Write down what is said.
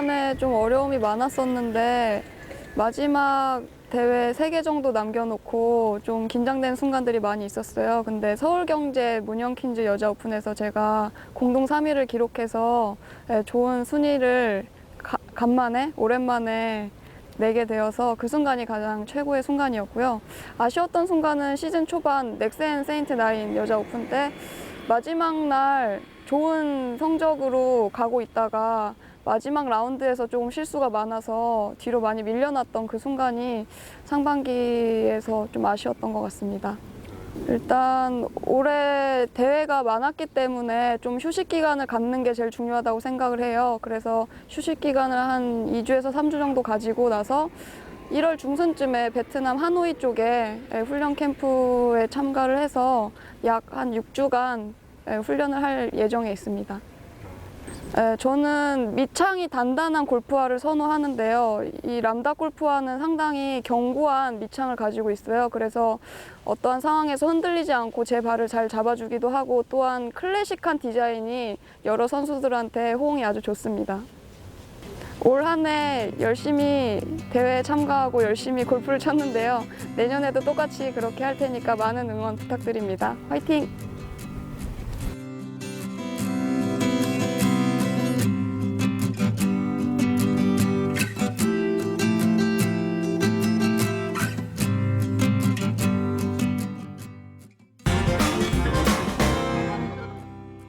초반에 좀 어려움이 많았었는데 마지막 대회 세 개 정도 남겨놓고 좀 긴장된 순간들이 많이 있었어요. 근데 서울경제 문영퀸즈 여자 오픈에서 제가 공동 3위를 기록해서 예, 좋은 순위를 가- 간만에 오랜만에 내게 되어서 그 순간이 가장 최고의 순간이었고요. 아쉬웠던 순간은 시즌 초반 넥센 세인트 나인 여자 오픈 때 마지막 날 좋은 성적으로 가고 있다가 마지막 라운드에서 조금 실수가 많아서 뒤로 많이 밀려났던 그 순간이 상반기에서 좀 아쉬웠던 것 같습니다. 일단 올해 대회가 많았기 때문에 좀 휴식 기간을 갖는 게 제일 중요하다고 생각을 해요. 그래서 휴식 기간을 한 2주에서 3주 정도 가지고 나서 1월 중순쯤에 베트남 하노이 쪽에 훈련 캠프에 참가를 해서 약 한 6주간 훈련을 할 예정에 있습니다. 네, 저는 밑창이 단단한 골프화를 선호하는데요. 이 람다 골프화는 상당히 견고한 밑창을 가지고 있어요. 그래서 어떠한 상황에서 흔들리지 않고 제 발을 잘 잡아주기도 하고 또한 클래식한 디자인이 여러 선수들한테 호응이 아주 좋습니다. 올 한 해 열심히 대회에 참가하고 열심히 골프를 쳤는데요. 내년에도 똑같이 그렇게 할 테니까 많은 응원 부탁드립니다. 화이팅!